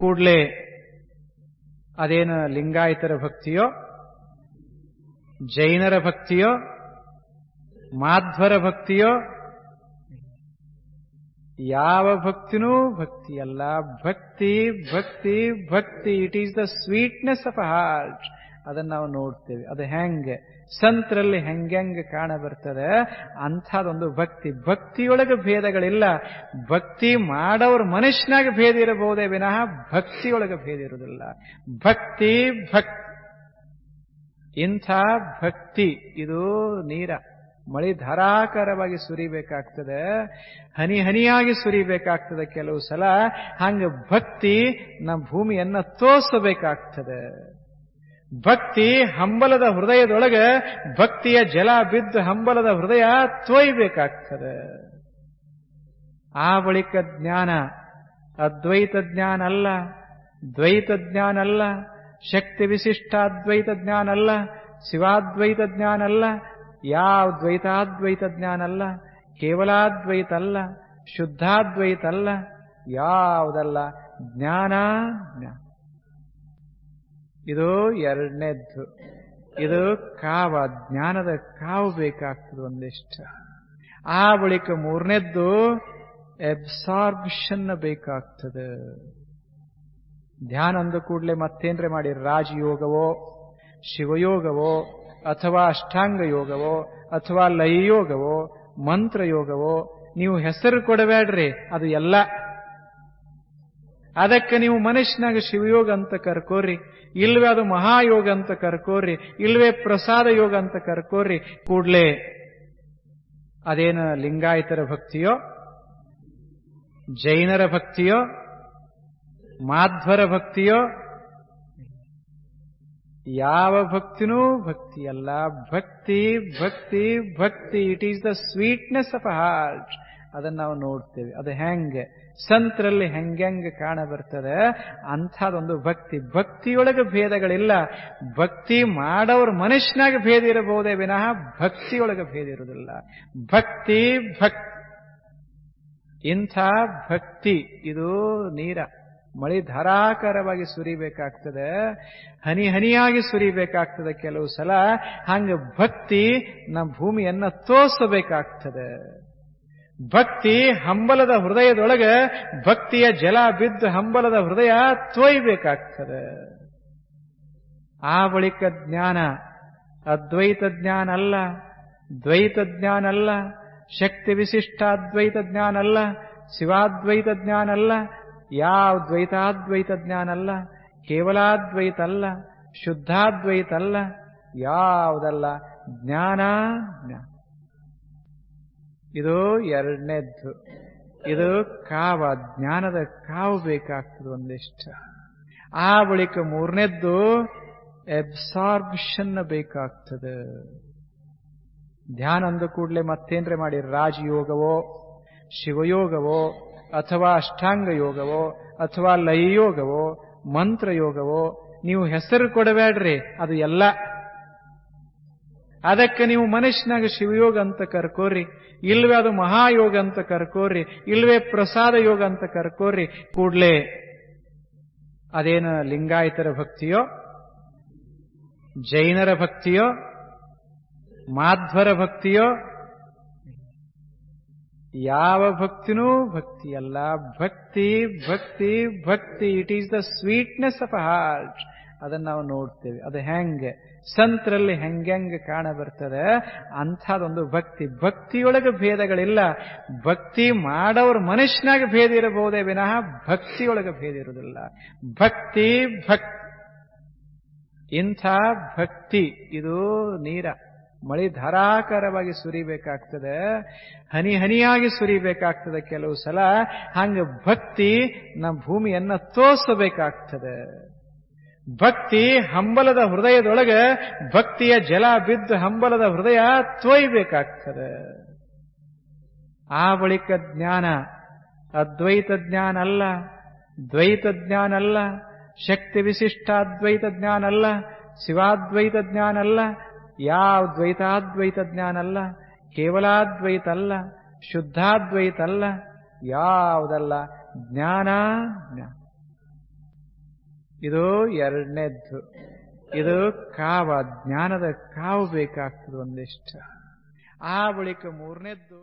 ಕೂಡಲೇ ಅದೇನು ಲಿಂಗಾಯತರ ಭಕ್ತಿಯೋ, ಜೈನರ ಭಕ್ತಿಯೋ, ಮಾಧ್ವರ ಭಕ್ತಿಯೋ, ಯಾವ ಭಕ್ತಿನೂ ಭಕ್ತಿ ಅಲ್ಲ ಭಕ್ತಿ ಭಕ್ತಿ ಭಕ್ತಿ it is the sweetness of heart ಅದನ್ನ ನಾವು ನೋಡ್ತೇವೆ. ಅದು ಹೆಂಗೆ? ಸಂತರಲ್ಲಿ ಹೆಂಗೆಂಗೆ ಕಾಣ ಬರ್ತದೆ? ಅಂಥದೊಂದು ಭಕ್ತಿ. ಭಕ್ತಿಯೊಳಗೆ ಭೇದಗಳಿಲ್ಲ. ಭಕ್ತಿ ಮಾಡೋರು ಮನುಷ್ಯನಾಗ ಭೇದ ಇರಬಹುದೇ ವಿನಃ ಭಕ್ತಿಯೊಳಗೆ ಭೇದ ಇರುವುದಿಲ್ಲ. ಭಕ್ತಿ ಭಕ್ತಿ ಇಂಥ ಭಕ್ತಿ. ಇದು ನೀರ. ಮಳಿ ಧಾರಾಕಾರವಾಗಿ ಸುರಿಬೇಕಾಗ್ತದೆ. ಹನಿ ಹನಿಯಾಗಿ ಸುರಿಬೇಕಾಗ್ತದೆ ಕೆಲವು ಸಲ. ಹಂಗೆ ಭಕ್ತಿ ನಮ್ಮ ಭೂಮಿಯನ್ನ ತೋಸಬೇಕಾಗ್ತದೆ ಭಕ್ತಿ ಹಂಬಲದ ಹೃದಯದೊಳಗೆ ಭಕ್ತಿಯ ಜಲ ಬಿದ್ದು ಹಂಬಲದ ಹೃದಯ ತೋಯ್ಬೇಕಾಗ್ತದೆ ಆ ಬಳಿಕ ಜ್ಞಾನ ಅದ್ವೈತ ಜ್ಞಾನ ಅಲ್ಲ, ದ್ವೈತ ಜ್ಞಾನ ಅಲ್ಲ, ಶಕ್ತಿ ವಿಶಿಷ್ಟಾದ್ವೈತ ಜ್ಞಾನ ಅಲ್ಲ, ಶಿವಾದ್ವೈತ ಜ್ಞಾನ ಅಲ್ಲ, ಯಾವ ದ್ವೈತಾದ್ವೈತ ಜ್ಞಾನ ಅಲ್ಲ, ಕೇವಲಾದ್ವೈತ ಅಲ್ಲ, ಶುದ್ಧಾದ್ವೈತ ಅಲ್ಲ, ಯಾವುದಲ್ಲ ಜ್ಞಾನ ಜ್ಞಾನ ಇದು ಎರಡನೇದ್ದು. ಇದು ಕಾವ, ಜ್ಞಾನದ ಕಾವು ಬೇಕಾಗ್ತದೆ ಒಂದಿಷ್ಟು. ಆ ಬಳಿಕ ಮೂರನೇದ್ದು ಎಬ್ಸಾರ್ಬ್ಷನ್ ಬೇಕಾಗ್ತದೆ. ಧ್ಯಾನ ಅಂದ ಕೂಡಲೇ ಮತ್ತೇನ್ರೆ ಮಾಡಿ, ರಾಜಯೋಗವೋ, ಶಿವಯೋಗವೋ, ಅಥವಾ ಅಷ್ಟಾಂಗ ಯೋಗವೋ, ಅಥವಾ ಲಯಯೋಗವೋ, ಮಂತ್ರಯೋಗವೋ, ನೀವು ಹೆಸರು ಕೊಡಬೇಡ್ರಿ, ಅದು ಎಲ್ಲ. ಅದಕ್ಕೆ ನೀವು ಮನುಷ್ಯನಾಗ ಶಿವಯೋಗ ಅಂತ ಕರ್ಕೋರಿ, ಇಲ್ವೇ ಅದು ಮಹಾಯೋಗ ಅಂತ ಕರ್ಕೋರಿ, ಇಲ್ವೇ ಪ್ರಸಾದ ಯೋಗ ಅಂತ ಕರ್ಕೋರಿ, ಕೂಡ್ಲೆ ಅದೇನ ಲಿಂಗಾಯತರ ಭಕ್ತಿಯೋ, ಜೈನರ ಭಕ್ತಿಯೋ, ಮಾಧ್ವರ ಭಕ್ತಿಯೋ, ಯಾವ ಭಕ್ತಿನೂ ಭಕ್ತಿ ಅಲ್ಲ ಭಕ್ತಿ ಭಕ್ತಿ ಭಕ್ತಿ it is the sweetness of heart ಅದನ್ನ ನಾವು ನೋಡ್ತೇವೆ. ಅದು ಹೆಂಗೆ? ಸಂತರಲ್ಲಿ ಹೆಂಗೆಂಗೆ ಕಾಣ ಬರ್ತದೆ? ಅಂಥದೊಂದು ಭಕ್ತಿ. ಭಕ್ತಿಯೊಳಗೆ ಭೇದಗಳಿಲ್ಲ. ಭಕ್ತಿ ಮಾಡೋರ್ ಮನುಷ್ಯನಾಗ ಭೇದ ಇರಬಹುದೇ ವಿನಃ ಭಕ್ತಿಯೊಳಗೆ ಭೇದ ಇರುವುದಿಲ್ಲ. ಭಕ್ತಿ ಭಕ್ತಿ ಇಂಥ ಭಕ್ತಿ. ಇದು ನೀರ. ಮಳೆ ಧಾರಾಕಾರವಾಗಿ ಸುರಿಬೇಕಾಗ್ತದೆ. ಹನಿ ಹನಿಯಾಗಿ ಸುರಿಬೇಕಾಗ್ತದೆ ಕೆಲವು ಸಲ. ಹಂಗ ಭಕ್ತಿ ನಮ್ಮ ಭೂಮಿಯನ್ನ ತೋಸಬೇಕಾಗ್ತದೆ ಭಕ್ತಿ ಹಂಬಲದ ಹೃದಯದೊಳಗೆ ಭಕ್ತಿಯ ಜಲ ಬಿದ್ದು ಹಂಬಲದ ಹೃದಯ ತೊಯ್ಬೇಕಾಗ್ತದೆ. ಆ ಬಳಿಕ ಜ್ಞಾನ ಅದ್ವೈತ ಜ್ಞಾನ ಅಲ್ಲ, ದ್ವೈತ ಜ್ಞಾನ ಅಲ್ಲ, ಶಕ್ತಿ ವಿಶಿಷ್ಟಾದ್ವೈತ ಜ್ಞಾನ ಅಲ್ಲ, ಶಿವಾದ್ವೈತ ಜ್ಞಾನ ಅಲ್ಲ, ಯಾವ ದ್ವೈತಾದ್ವೈತ ಜ್ಞಾನ ಅಲ್ಲ, ಕೇವಲಾದ್ವೈತ ಅಲ್ಲ, ಶುದ್ಧಾದ್ವೈತ ಅಲ್ಲ, ಯಾವುದಲ್ಲ ಜ್ಞಾನ ಜ್ಞಾನ ಇದು ಎರಡನೇದ್ದು. ಇದು ಕಾವ, ಜ್ಞಾನದ ಕಾವು ಬೇಕಾಗ್ತದೆ ಒಂದಿಷ್ಟು. ಆ ಬಳಿಕ ಮೂರನೇದ್ದು ಎಬ್ಸಾರ್ಬ್ಷನ್ ಬೇಕಾಗ್ತದೆ. ಧ್ಯಾನ ಅಂದ ಕೂಡಲೇ ಮತ್ತೇನ್ರೆ ಮಾಡಿ, ರಾಜಯೋಗವೋ, ಶಿವಯೋಗವೋ, ಅಥವಾ ಅಷ್ಟಾಂಗ ಯೋಗವೋ, ಅಥವಾ ಲಯಯೋಗವೋ, ಮಂತ್ರಯೋಗವೋ, ನೀವು ಹೆಸರು ಕೊಡಬೇಡ್ರಿ, ಅದು ಎಲ್ಲ. ಅದಕ್ಕೆ ನೀವು ಮನುಷ್ಯನಾಗ ಶಿವಯೋಗ ಅಂತ ಕರ್ಕೋರಿ, ಇಲ್ವೇ ಅದು ಮಹಾಯೋಗ ಅಂತ ಕರ್ಕೋರಿ, ಇಲ್ವೇ ಪ್ರಸಾದ ಯೋಗ ಅಂತ ಕರ್ಕೋರಿ, ಕೂಡ್ಲೆ ಅದೇನ ಲಿಂಗಾಯತರ ಭಕ್ತಿಯೋ, ಜೈನರ ಭಕ್ತಿಯೋ, ಮಾಧ್ವರ ಭಕ್ತಿಯೋ, ಯಾವ ಭಕ್ತಿನೂ ಭಕ್ತಿ ಅಲ್ಲ ಭಕ್ತಿ ಭಕ್ತಿ ಭಕ್ತಿ it is the sweetness of heart ಅದನ್ನ ನಾವು ನೋಡ್ತೇವೆ. ಅದು ಹೆಂಗೆ? ಸಂತರಲ್ಲಿ ಹೆಂಗೆಂಗೆ ಕಾಣ ಬರ್ತದೆ? ಅಂಥದೊಂದು ಭಕ್ತಿ. ಭಕ್ತಿಯೊಳಗೆ ಭೇದಗಳಿಲ್ಲ. ಭಕ್ತಿ ಮಾಡೋರ್ ಮನುಷ್ಯನಾಗ ಭೇದ ಇರಬಹುದೇ ವಿನಃ ಭಕ್ತಿಯೊಳಗೆ ಭೇದ ಇರುವುದಿಲ್ಲ. ಭಕ್ತಿ ಭಕ್ತಿ ಇಂಥ ಭಕ್ತಿ. ಇದು ನೀರ. ಮಳೆ ಧಾರಾಕಾರವಾಗಿ ಸುರಿಬೇಕಾಗ್ತದೆ. ಹನಿ ಹನಿಯಾಗಿ ಸುರಿಬೇಕಾಗ್ತದೆ ಕೆಲವು ಸಲ. ಹಂಗ ಭಕ್ತಿ ನಮ್ಮ ಭೂಮಿಯನ್ನ ತೋಸಬೇಕಾಗ್ತದೆ ಭಕ್ತಿ ಹಂಬಲದ ಹೃದಯದೊಳಗೆ ಭಕ್ತಿಯ ಜಲ ಬಿದ್ದು ಹಂಬಲದ ಹೃದಯ ತೋಯ್ಬೇಕಾಗ್ತದೆ ಆ ಬಳಿಕ ಜ್ಞಾನ ಅದ್ವೈತ ಜ್ಞಾನ ಅಲ್ಲ, ದ್ವೈತ ಜ್ಞಾನ ಅಲ್ಲ, ಶಕ್ತಿ ವಿಶಿಷ್ಟಾದ್ವೈತ ಜ್ಞಾನ ಅಲ್ಲ, ಶಿವಾದ್ವೈತ ಜ್ಞಾನ ಅಲ್ಲ, ಯಾವ ದ್ವೈತಾದ್ವೈತ ಜ್ಞಾನ ಅಲ್ಲ, ಕೇವಲಾದ್ವೈತ ಅಲ್ಲ, ಶುದ್ಧಾದ್ವೈತ ಅಲ್ಲ, ಯಾವುದಲ್ಲ ಜ್ಞಾನ ಜ್ಞಾನ ಇದು ಎರಡನೇದ್ದು. ಇದು ಕಾವ ಜ್ಞಾನದ ಕಾವು ಬೇಕಾಗ್ತದೆ ಒಂದಿಷ್ಟ. ಆ ಬಳಿಕ ಮೂರನೇದ್ದು.